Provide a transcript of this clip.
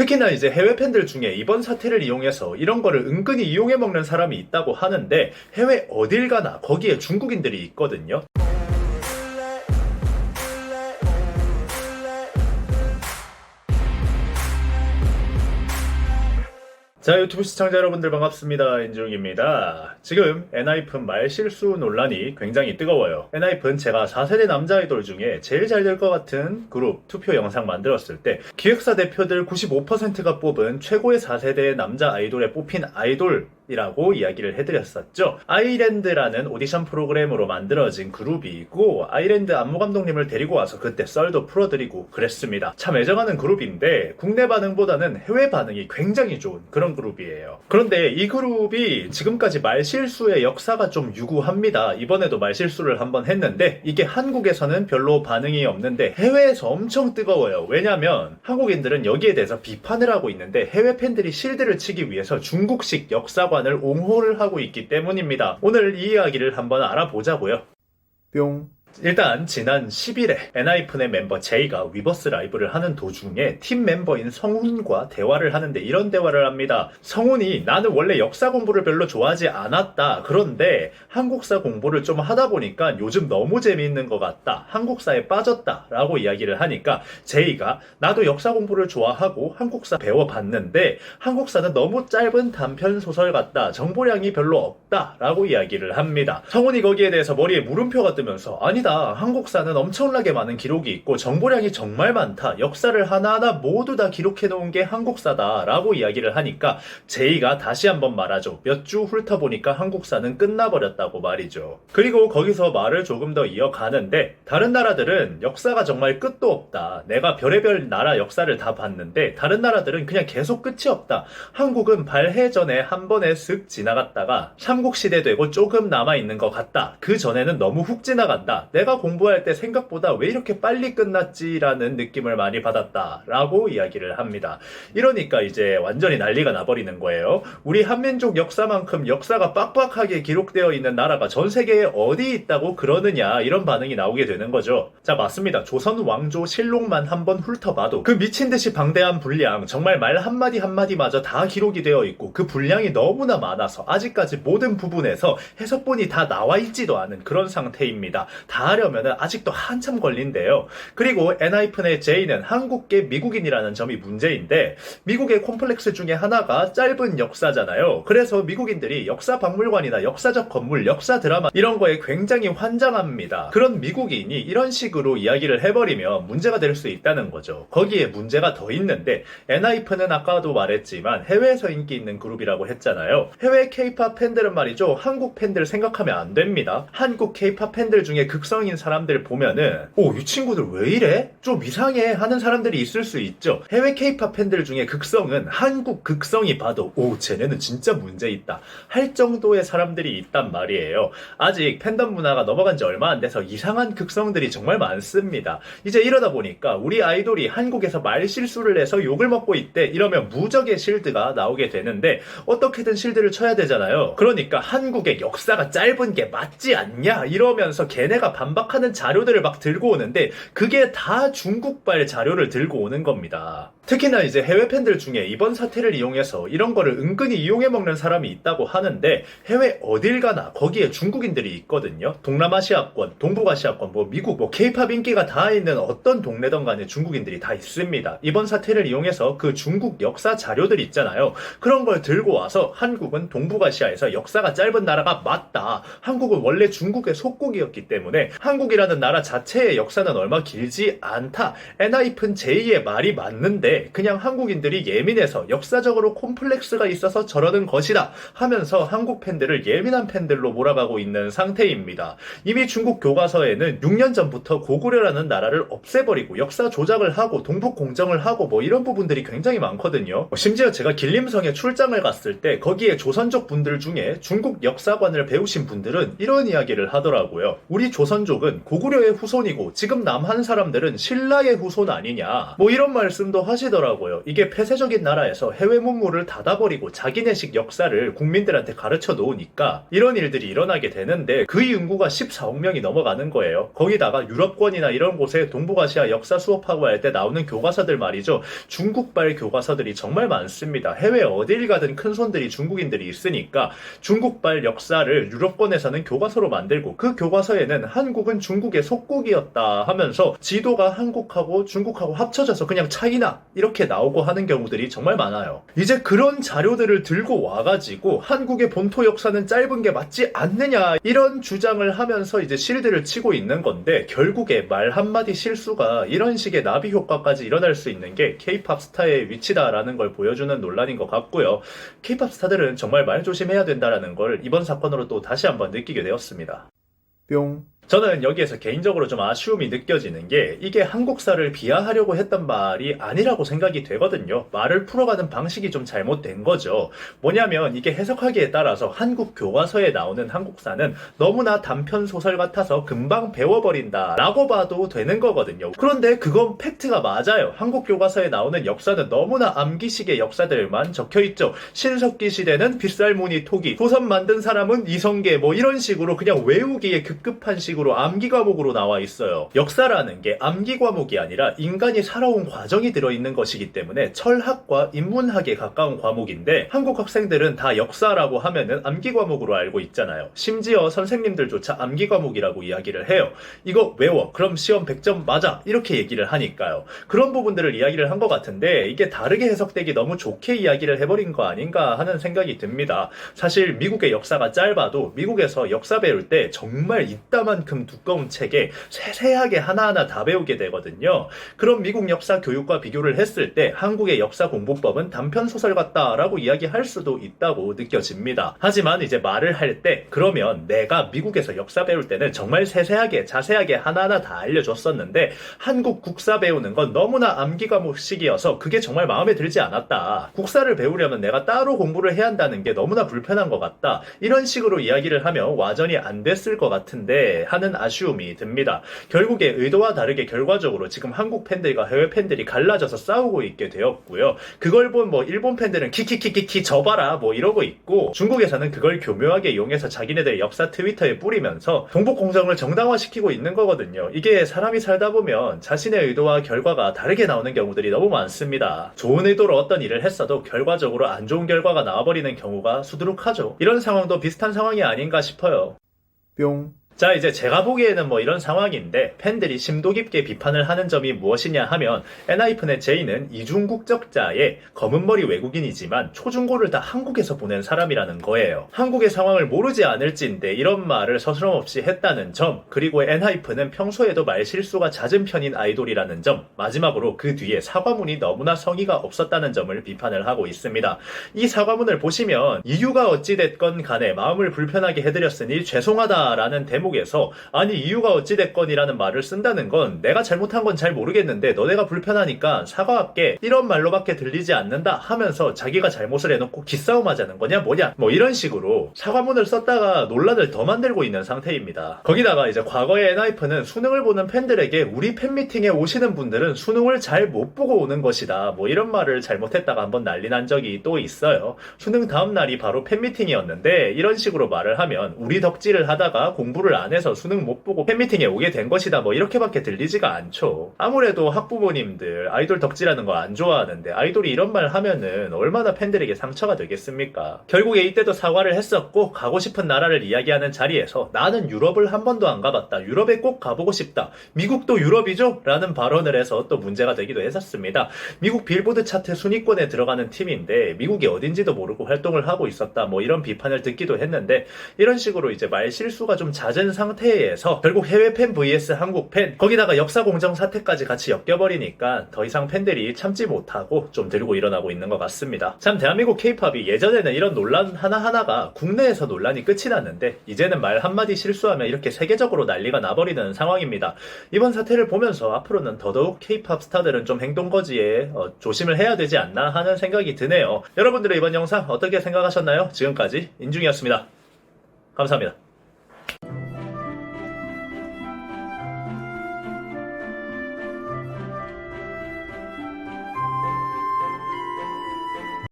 특히나 이제 해외 팬들 중에 이번 사태를 이용해서 이런 거를 은근히 이용해 먹는 사람이 있다고 하는데 해외 어딜 가나 거기에 중국인들이 있거든요. 자 유튜브 시청자 여러분들 반갑습니다. 인중입니다. 지금 엔하이픈 말실수 논란이 굉장히 뜨거워요. 엔하이픈 제가 4세대 남자 아이돌 중에 제일 잘 될 것 같은 그룹 투표 영상 만들었을 때 기획사 대표들 95%가 뽑은 최고의 4세대 남자 아이돌에 뽑힌 아이돌 이라고 이야기를 해드렸었죠. 아이랜드라는 오디션 프로그램으로 만들어진 그룹이고 아이랜드 안무 감독님을 데리고 와서 그때 썰도 풀어드리고 그랬습니다. 참 애정하는 그룹인데 국내 반응보다는 해외 반응이 굉장히 좋은 그런 그룹이에요. 그런데 이 그룹이 지금까지 말실수의 역사가 좀 유구합니다. 이번에도 말실수를 한번 했는데 이게 한국에서는 별로 반응이 없는데 해외에서 엄청 뜨거워요. 왜냐면 한국인들은 여기에 대해서 비판을 하고 있는데 해외 팬들이 실드를 치기 위해서 중국식 역사관 을 옹호를 하고 있기 때문입니다. 오늘 이 이야기를 한번 알아보자고요. 뿅. 일단 지난 10일에 엔하이픈의 멤버 제이가 위버스 라이브를 하는 도중에 팀 멤버인 성훈과 대화를 하는데 이런 대화를 합니다. 성훈이 나는 원래 역사 공부를 별로 좋아하지 않았다. 그런데 한국사 공부를 좀 하다 보니까 요즘 너무 재미있는 것 같다. 한국사에 빠졌다. 라고 이야기를 하니까 제이가 나도 역사 공부를 좋아하고 한국사 배워봤는데 한국사는 너무 짧은 단편 소설 같다. 정보량이 별로 없다. 라고 이야기를 합니다. 성훈이 거기에 대해서 머리에 물음표가 뜨면서 아니 다. 한국사는 엄청나게 많은 기록이 있고 정보량이 정말 많다. 역사를 하나하나 모두 다 기록해 놓은 게 한국사다. 라고 이야기를 하니까 제이가 다시 한번 말하죠. 몇 주 훑어보니까 한국사는 끝나버렸다고 말이죠. 그리고 거기서 말을 조금 더 이어가는데 다른 나라들은 역사가 정말 끝도 없다. 내가 별의별 나라 역사를 다 봤는데 다른 나라들은 그냥 계속 끝이 없다. 한국은 발해 전에 한 번에 슥 지나갔다가 삼국시대 되고 조금 남아있는 것 같다. 그 전에는 너무 훅 지나간다. 내가 공부할 때 생각보다 왜 이렇게 빨리 끝났지라는 느낌을 많이 받았다. 라고 이야기를 합니다. 이러니까 이제 완전히 난리가 나버리는 거예요. 우리 한민족 역사만큼 역사가 빡빡하게 기록되어 있는 나라가 전 세계에 어디 있다고 그러느냐 이런 반응이 나오게 되는 거죠. 자 맞습니다. 조선 왕조 실록만 한번 훑어봐도 그 미친 듯이 방대한 분량 정말 말 한마디 한마디마저 다 기록이 되어 있고 그 분량이 너무나 많아서 아직까지 모든 부분에서 해석본이 다 나와 있지도 않은 그런 상태입니다. 다 하려면 아직도 한참 걸린대요. 그리고 엔하이픈의 제이는 한국계 미국인이라는 점이 문제인데 미국의 콤플렉스 중에 하나가 짧은 역사잖아요. 그래서 미국인들이 역사 박물관이나 역사적 건물, 역사 드라마 이런 거에 굉장히 환장합니다. 그런 미국인이 이런 식으로 이야기를 해버리면 문제가 될 수 있다는 거죠. 거기에 문제가 더 있는데 엔하이픈은 아까도 말했지만 해외에서 인기 있는 그룹이라고 했잖아요. 해외 케이팝 팬들은 말이죠. 한국 팬들 생각하면 안 됩니다. 한국 케이팝 팬들 중에 극 성인 사람들 보면은 오, 이 친구들 왜 이래? 좀 이상해 하는 사람들이 있을 수 있죠. 해외 케이팝 팬들 중에 극성은 한국 극성이 봐도 오, 쟤네는 진짜 문제 있다. 할 정도의 사람들이 있단 말이에요. 아직 팬덤 문화가 넘어간 지 얼마 안 돼서 이상한 극성들이 정말 많습니다. 이제 이러다 보니까 우리 아이돌이 한국에서 말 실수를 해서 욕을 먹고 있대 이러면 무적의 실드가 나오게 되는데 어떻게든 실드를 쳐야 되잖아요. 그러니까 한국의 역사가 짧은 게 맞지 않냐 이러면서 걔네가 반박하는 자료들을 막 들고 오는데 그게 다 중국발 자료를 들고 오는 겁니다. 특히나 이제 해외 팬들 중에 이번 사태를 이용해서 이런 거를 은근히 이용해 먹는 사람이 있다고 하는데 해외 어딜 가나 거기에 중국인들이 있거든요. 동남아시아권, 동북아시아권, 뭐 미국, 뭐 케이팝 인기가 다 있는 어떤 동네든 간에 중국인들이 다 있습니다. 이번 사태를 이용해서 그 중국 역사 자료들 있잖아요. 그런 걸 들고 와서 한국은 동북아시아에서 역사가 짧은 나라가 맞다. 한국은 원래 중국의 속국이었기 때문에 한국이라는 나라 자체의 역사는 얼마 길지 않다. 엔하이픈 제2의 말이 맞는데 그냥 한국인들이 예민해서 역사적으로 콤플렉스가 있어서 저러는 것이다 하면서 한국 팬들을 예민한 팬들로 몰아가고 있는 상태입니다. 이미 중국 교과서에는 6년 전부터 고구려라는 나라를 없애버리고 역사 조작을 하고 동북 공정을 하고 뭐 이런 부분들이 굉장히 많거든요. 심지어 제가 길림성에 출장을 갔을 때 거기에 조선족 분들 중에 중국 역사관을 배우신 분들은 이런 이야기를 하더라고요. 우리 조선 조선족은 고구려의 후손이고 지금 남한 사람들은 신라의 후손 아니냐 뭐 이런 말씀도 하시더라고요. 이게 폐쇄적인 나라에서 해외 문물을 닫아버리고 자기네식 역사를 국민들한테 가르쳐 놓으니까 이런 일들이 일어나게 되는데 그 인구가 14억 명이 넘어가는 거예요. 거기다가 유럽권이나 이런 곳에 동북아시아 역사 수업하고 할 때 나오는 교과서들 말이죠. 중국발 교과서들이 정말 많습니다. 해외 어딜 가든 큰 손들이 중국인들이 있으니까 중국발 역사를 유럽권에서는 교과서로 만들고 그 교과서에는 한국은 중국의 속국이었다 하면서 지도가 한국하고 중국하고 합쳐져서 그냥 차이나 이렇게 나오고 하는 경우들이 정말 많아요. 이제 그런 자료들을 들고 와가지고 한국의 본토 역사는 짧은 게 맞지 않느냐 이런 주장을 하면서 이제 실드를 치고 있는 건데 결국에 말 한마디 실수가 이런 식의 나비 효과까지 일어날 수 있는 게 케이팝 스타의 위치다라는 걸 보여주는 논란인 것 같고요. 케이팝 스타들은 정말 말 조심해야 된다라는 걸 이번 사건으로 또 다시 한번 느끼게 되었습니다. 뿅. 저는 여기에서 개인적으로 좀 아쉬움이 느껴지는 게 이게 한국사를 비하하려고 했던 말이 아니라고 생각이 되거든요. 말을 풀어가는 방식이 좀 잘못된 거죠. 뭐냐면 이게 해석하기에 따라서 한국 교과서에 나오는 한국사는 너무나 단편 소설 같아서 금방 배워버린다 라고 봐도 되는 거거든요. 그런데 그건 팩트가 맞아요. 한국 교과서에 나오는 역사는 너무나 암기식의 역사들만 적혀있죠. 신석기 시대는 빗살무늬 토기, 조선 만든 사람은 이성계 뭐 이런 식으로 그냥 외우기에 급급한 식으로 암기 과목으로 나와 있어요. 역사라는 게 암기 과목이 아니라 인간이 살아온 과정이 들어있는 것이기 때문에 철학과 인문학에 가까운 과목인데 한국 학생들은 다 역사라고 하면은 암기 과목으로 알고 있잖아요. 심지어 선생님들조차 암기 과목이라고 이야기를 해요. 이거 외워. 그럼 시험 100점 맞아. 이렇게 얘기를 하니까요. 그런 부분들을 이야기를 한 것 같은데 이게 다르게 해석되기 너무 좋게 이야기를 해버린 거 아닌가 하는 생각이 듭니다. 사실 미국의 역사가 짧아도 미국에서 역사 배울 때 정말 이따만 큼 두꺼운 책에 세세하게 하나하나 다 배우게 되거든요. 그럼 미국 역사 교육과 비교를 했을 때 한국의 역사 공부법은 단편 소설 같다라고 이야기할 수도 있다고 느껴집니다. 하지만 이제 말을 할 때 그러면 내가 미국에서 역사 배울 때는 정말 세세하게 자세하게 하나하나 다 알려줬었는데 한국 국사 배우는 건 너무나 암기 과목식이어서 그게 정말 마음에 들지 않았다. 국사를 배우려면 내가 따로 공부를 해야 한다는 게 너무나 불편한 것 같다. 이런 식으로 이야기를 하면 와전이 안 됐을 것 같은데 하는 아쉬움이 듭니다. 결국에 의도와 다르게 결과적으로 지금 한국 팬들과 해외 팬들이 갈라져서 싸우고 있게 되었고요. 그걸 본 뭐 일본 팬들은 키키키키키 져봐라 뭐 이러고 있고 중국에서는 그걸 교묘하게 이용해서 자기네들 역사 트위터에 뿌리면서 동북 공정을 정당화시키고 있는 거거든요. 이게 사람이 살다 보면 자신의 의도와 결과가 다르게 나오는 경우들이 너무 많습니다. 좋은 의도로 어떤 일을 했어도 결과적으로 안 좋은 결과가 나와버리는 경우가 수두룩하죠. 이런 상황도 비슷한 상황이 아닌가 싶어요. 뿅. 자, 이제 제가 보기에는 뭐 이런 상황인데 팬들이 심도 깊게 비판을 하는 점이 무엇이냐 하면 엔하이픈의 제이는 이중 국적자의 검은머리 외국인이지만 초중고를 다 한국에서 보낸 사람이라는 거예요. 한국의 상황을 모르지 않을진데 이런 말을 서스럼 없이 했다는 점, 그리고 엔하이픈은 평소에도 말 실수가 잦은 편인 아이돌이라는 점, 마지막으로 그 뒤에 사과문이 너무나 성의가 없었다는 점을 비판을 하고 있습니다. 이 사과문을 보시면 이유가 어찌됐건 간에 마음을 불편하게 해드렸으니 죄송하다라는 대목 에서 아니 이유가 어찌됐건이라는 말을 쓴다는 건 내가 잘못한 건 잘 모르겠는데 너네가 불편하니까 사과할게 이런 말로밖에 들리지 않는다 하면서 자기가 잘못을 해놓고 기싸움 하자는 거냐 뭐냐 뭐 이런 식으로 사과문을 썼다가 논란을 더 만들고 있는 상태입니다. 거기다가 이제 과거의 엔하이프는 수능을 보는 팬들에게 우리 팬미팅에 오시는 분들은 수능을 잘 못 보고 오는 것이다 뭐 이런 말을 잘못했다가 한번 난리 난 적이 또 있어요. 수능 다음 날이 바로 팬미팅이었는데 이런 식으로 말을 하면 우리 덕질을 하다가 공부를 안 해서 수능 못 보고 팬미팅에 오게 된 것이다 뭐 이렇게밖에 들리지가 않죠. 아무래도 학부모님들 아이돌 덕질하는 거 안 좋아하는데 아이돌이 이런 말 하면은 얼마나 팬들에게 상처가 되겠습니까? 결국에 이때도 사과를 했었고 가고 싶은 나라를 이야기하는 자리에서 나는 유럽을 한 번도 안 가봤다. 유럽에 꼭 가보고 싶다. 미국도 유럽이죠? 라는 발언을 해서 또 문제가 되기도 했었습니다. 미국 빌보드 차트 순위권에 들어가는 팀인데 미국이 어딘지도 모르고 활동을 하고 있었다. 뭐 이런 비판을 듣기도 했는데 이런 식으로 이제 말 실수가 좀 잦은 상태에서 결국 해외 팬 vs 한국 팬 거기다가 역사 공정 사태까지 같이 엮여버리니까 더 이상 팬들이 참지 못하고 좀 들고 일어나고 있는 것 같습니다. 참 대한민국 케이팝이 예전에는 이런 논란 하나하나가 국내에서 논란이 끝이 났는데 이제는 말 한마디 실수하면 이렇게 세계적으로 난리가 나버리는 상황입니다. 이번 사태를 보면서 앞으로는 더더욱 케이팝 스타들은 좀 행동거지에 어, 조심을 해야 되지 않나 하는 생각이 드네요. 여러분들의 이번 영상 어떻게 생각하셨나요? 지금까지 인중이었습니다. 감사합니다.